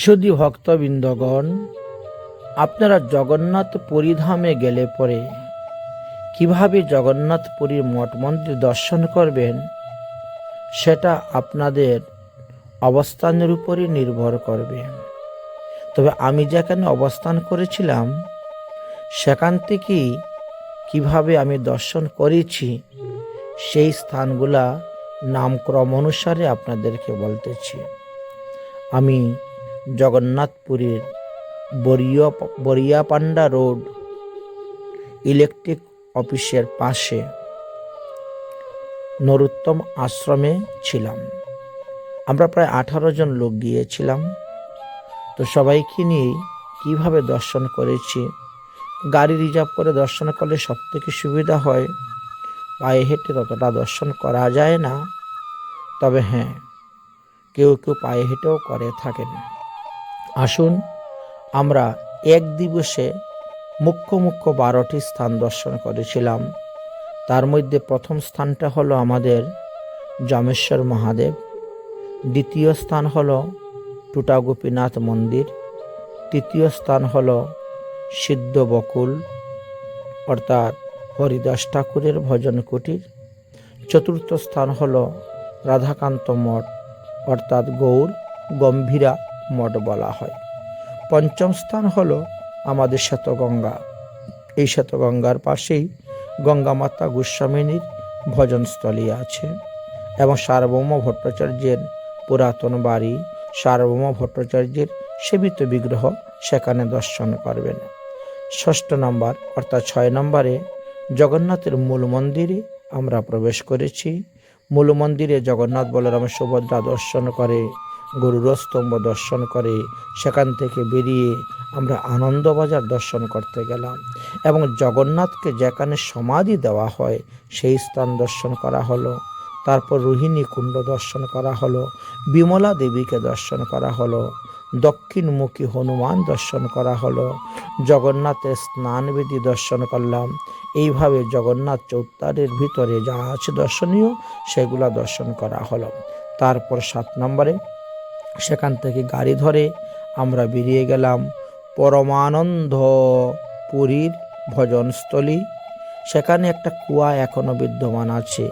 শুধু ভক্তবৃন্দগণ, আপনারা জগন্নাথ পরিধামে গেলে পরে কীভাবে জগন্নাথ পুরীর মঠ মন্দির দর্শন করবেন, সেটা আপনাদের অবস্থানের উপরই নির্ভর করবে। তবে আমি যেখানে অবস্থান করেছিলাম, সেখান থেকেই কীভাবে আমি দর্শন করেছি, সেই স্থানগুলা নামক্রম অনুসারে আপনাদেরকে বলতেছি। আমি জগন্নাথপুরীর বরিয়া বরিয়াপান্ডা রোড ইলেকট্রিক অফিসের পাশে নরোত্তম আশ্রমে ছিলাম। আমরা প্রায় আঠারো জন লোক গিয়েছিলাম। তো সবাইকে নিয়ে কীভাবে দর্শন করেছি? গাড়ি রিজার্ভ করে দর্শন করলে সব থেকে সুবিধা হয়? পায়ে হেঁটে ততটা দর্শন করা যায় না। তবে হ্যাঁ কেউ কেউ পায়ে হেঁটেও করে থাকেন। আসুন, আমরা এক দিবসে মুখ্য মুখ্য বারোটি স্থান দর্শন করেছিলাম। তার মধ্যে প্রথম স্থানটা হলো আমাদের জমেশ্বর মহাদেব। দ্বিতীয় স্থান হলো টুটা গোপীনাথ মন্দির। তৃতীয় স্থান হলো সিদ্ধ বকুল, অর্থাৎ হরিদাস ঠাকুরের ভজন কুটির। চতুর্থ স্থান হল রাধাকান্ত মঠ, অর্থাৎ গৌর গম্ভীরা মঠ বলা হয়। পঞ্চম স্থান হলো আমাদের শ্বেতগঙ্গা। এই শ্বেতগঙ্গার পাশেই গঙ্গামাতা গোস্বামিনীর ভজনস্থলী আছে এবং সার্বভৌম ভট্টাচার্যের পুরাতন বাড়ি, সার্বভৌম ভট্টাচার্যের সেবিত বিগ্রহ সেখানে দর্শন করবেন। ষষ্ঠ নম্বর, অর্থাৎ ছয় নম্বরে জগন্নাথের মূল মন্দিরে আমরা প্রবেশ করেছি। মূল মন্দিরে জগন্নাথ বলরাম সুভদ্রা দর্শন করে গরুর স্তম্ভ দর্শন করে, সেখান থেকে বেরিয়ে আমরা আনন্দবাজার দর্শন করতে গেলাম এবং জগন্নাথকে যেখানে সমাধি দেওয়া হয়, সেই স্থান দর্শন করা হলো। তারপর রোহিণী কুণ্ড দর্শন করা হলো, বিমলা দেবীকে দর্শন করা হলো, দক্ষিণমুখী হনুমান দর্শন করা হলো, জগন্নাথের স্নানবিধি দর্শন করলাম। এইভাবে জগন্নাথ চৌত্তারের ভিতরে যা আছে দর্শনীয়, সেগুলা দর্শন করা হলো। তারপর সাত নম্বরে সেখান থেকে গাড়ি ধরে আমরা বেরিয়ে গেলাম পরমানন্দ পুরীর ভজনস্থলী। সেখানে একটা কুয়া এখনও বিদ্যমান আছে।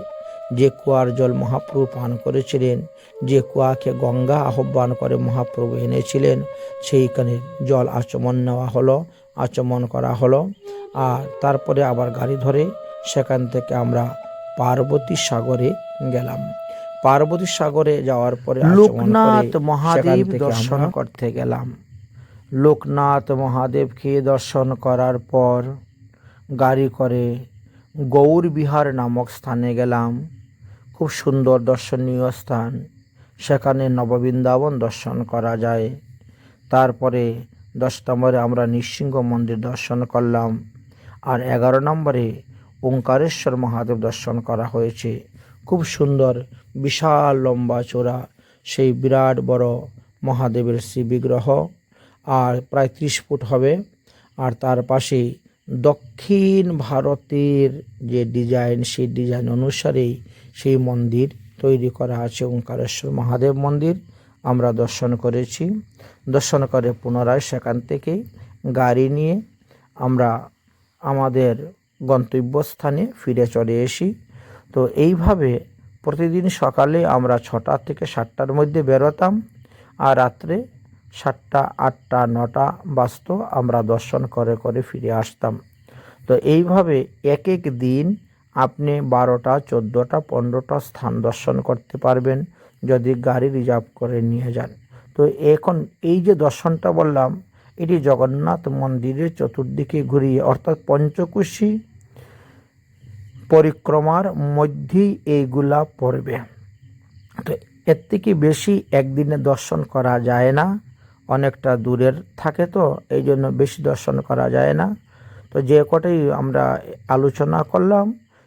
যে কুয়ার জল মহাপ্রভু পান করেছিলেন, যে কুয়াকে গঙ্গা আহ্বান করে মহাপ্রভু এনেছিলেন, সেইখানে জল আচমন নেওয়া হলো, আচমন করা হলো। আর তারপরে আবার গাড়ি ধরে সেখান থেকে আমরা পার্বতী সাগরে গেলাম। পার্বতী সাগরে যাওয়ার পরে লোকনাথ মহাদেব দর্শন করতে গেলাম। লোকনাথ মহাদেবকে দর্শন করার পর গাড়ি করে গৌরবিহার নামক স্থানে গেলাম। খুব সুন্দর দর্শনীয় স্থান। সেখানে নববৃন্দাবন দর্শন করা যায়। তারপরে দশ নম্বরে আমরা নৃসিংহ মন্দির দর্শন করলাম। আর এগারো নম্বরে ওঙ্কারেশ্বর মহাদেব দর্শন করা হয়েছে। খুব সুন্দর, বিশাল লম্বা চোরা সেই বিরাট বড় মহাদেবের শ্রী বিগ্রহ আর প্রায় ত্রিশ ফুট হবে। আর তার পাশে দক্ষিণ ভারতের যে ডিজাইন, সেই ডিজাইন অনুসারেই সেই মন্দির তৈরি করা আছে, ওঙ্কারেশ্বর মহাদেব মন্দির। আমরা দর্শন করেছি। দর্শন করে পুনরায় সেখান থেকে গাড়ি নিয়ে আমরা আমাদের গন্তব্যস্থানে ফিরে চলে এসি। তো এইভাবে প্রতিদিন সকালে আমরা ছটা থেকে সাতটার মধ্যে বেরোতাম আর রাত্রে সাতটা, আটটা, নটা বাজত আমরা দর্শন করে করে ফিরে আসতাম। তো এইভাবে এক এক দিন আপনি বারোটা, চোদ্দোটা, পনেরোটা স্থান দর্শন করতে পারবেন যদি গাড়ি রিজার্ভ করে নিয়ে যান। তো এখন এই যে দর্শনটা বললাম, এটি জগন্নাথ মন্দিরের চতুর্দিকে ঘুরিয়ে, অর্থাৎ পঞ্চকুশী পরিক্রমার মধ্যেই এইগুলা পড়বে। তো এর থেকে বেশি একদিনে দর্শন করা যায় না। অনেকটা দূরের থাকে তো এই জন্য বেশি দর্শন করা যায় না। তো যে কটাই আমরা আলোচনা করলাম,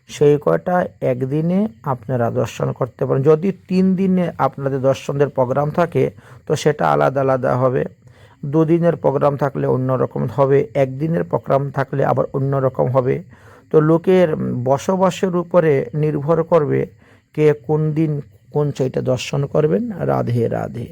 সেই কয়টা একদিনে আপনারা দর্শন করতে পারেন। যদি তিন দিনে আপনাদের দর্শনের প্রোগ্রাম থাকে, তো সেটা আলাদা আলাদা হবে। দুদিনের প্রোগ্রাম থাকলে অন্য রকম হবে, একদিনের প্রোগ্রাম থাকলে আবার অন্য রকম হবে। তো লোকের বসবাসের উপরে নির্ভর করবে কে কোন দিন কোন সেইটা দর্শন করবেন। রাধে রাধে।